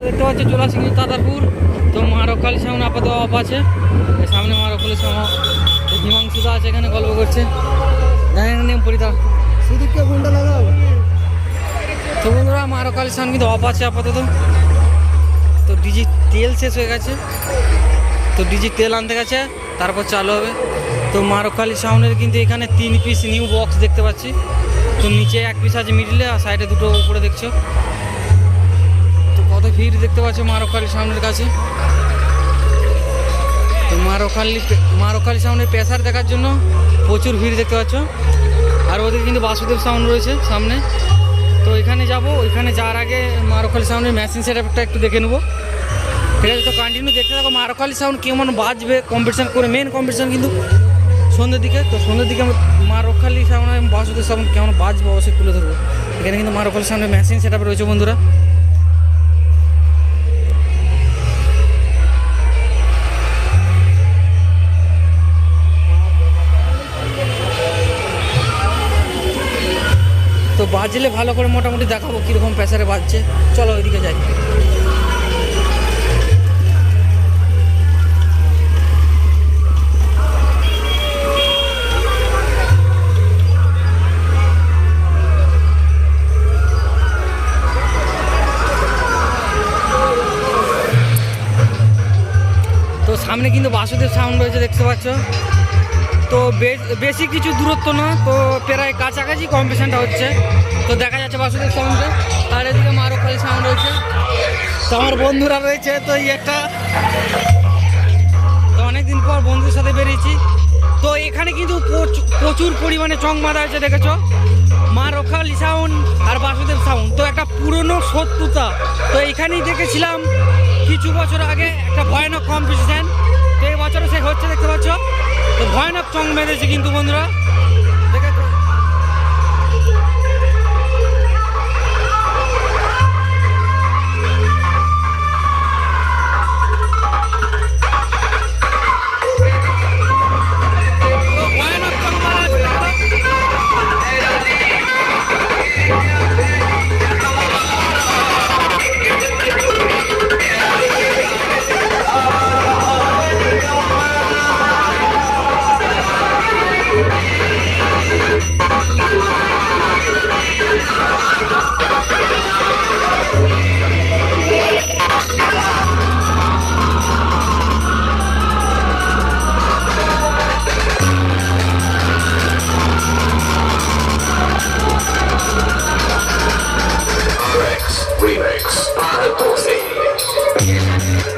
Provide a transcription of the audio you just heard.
দেখতে পাচ্ছি চলে আসি কিন্তু তাতারপুর তো মা রক্ষালী সামনে আপাতত অফ আছে। সামনে মা রক্ষালী সামনে হিমাংশু দা আছে এখানে গল্প করছে। নিয়ম পরিতা সেদিককে কোনটা লাগাও। তো বন্ধুরা মা রক্ষালী সামনে কিন্তু অফ আছে আপাতত। তো ডিজি তেল শেষ হয়ে গেছে। তো ডিজি তেল আনতে গেছে তারপর চালু হবে। তো মা রক্ষালী সাউন্ডের কিন্তু এখানে তিন পিস নিউ বক্স দেখতে পাচ্ছি। তো নিচে এক পিস আছে মিডিলে আর সাইডে দুটো উপরে দেখছ। ভিড় দেখতে পাচ্ছ মা সাউন্ডের কাছে। তো মা রক্ষালী সাউন্ডের প্রেসার দেখার জন্য প্রচুর ভিড় দেখতে পাচ্ছ। আর ওদের কিন্তু বাসুদেব সাউন্ড রয়েছে সামনে। তো এখানে যাব, ওইখানে যাওয়ার আগে মা রক্ষালী সাউন্ডের মেশিন সেটআপটা একটু দেখে নেব। ঠিক আছে, তো কন্টিনিউ দেখতে থাকো মা সাউন্ড কেমন বাজবে কম্পিটিশন করে মেন কম্পিটিশন কিন্তু সন্ধ্যের দিকে। তো সন্ধ্যের দিকে আমি মা রক্ষালী সাউন্ড এবং বাসুদেব সাউন্ড কেমন বাজবে অবশ্যই তুলে ধরবো। এখানে কিন্তু মা রক্ষালী সাউন্ডের মেশিন সেটআপ রয়েছে বন্ধুরা। বাজলে ভালো করে মোটামুটি দেখাবো কীরকম প্রেসারে বাজছে। চলো ওইদিকে যাই। সামনে কিন্তু বাসুদেব সাউন্ড রয়েছে, দেখতে পাচ্ছ? তো বেশি কিছু দূরত্ব না, তো প্রায় কাছাকাছি কম্পিটিশনটা হচ্ছে। তো দেখা যাচ্ছে বাসুদেব সাউন্ডে। আর এদিকে মারোখালি সাউন্ড রয়েছে। তো আমার বন্ধুরা রয়েছে, তো এই একটা তো অনেকদিন পর বন্ধুদের সাথে বেরিয়েছি। তো এখানে কিন্তু প্রচ- প্রচুর পরিমাণে চং বাঁধা হয়েছে, দেখেছ? মা রক্ষালি সাউন্ড আর বাসুদেব সাউন্ড। তো একটা পুরনো শত্রুতা। তো এখানেই দেখেছিলাম, কিছু বছর আগে একটা ভয়ানক কম্পিটিশন বছরও সে হচ্ছে দেখতে পাচ্ছ? তো ভয়ানক চং মেরেছে কিন্তু বন্ধুরা। Yeah.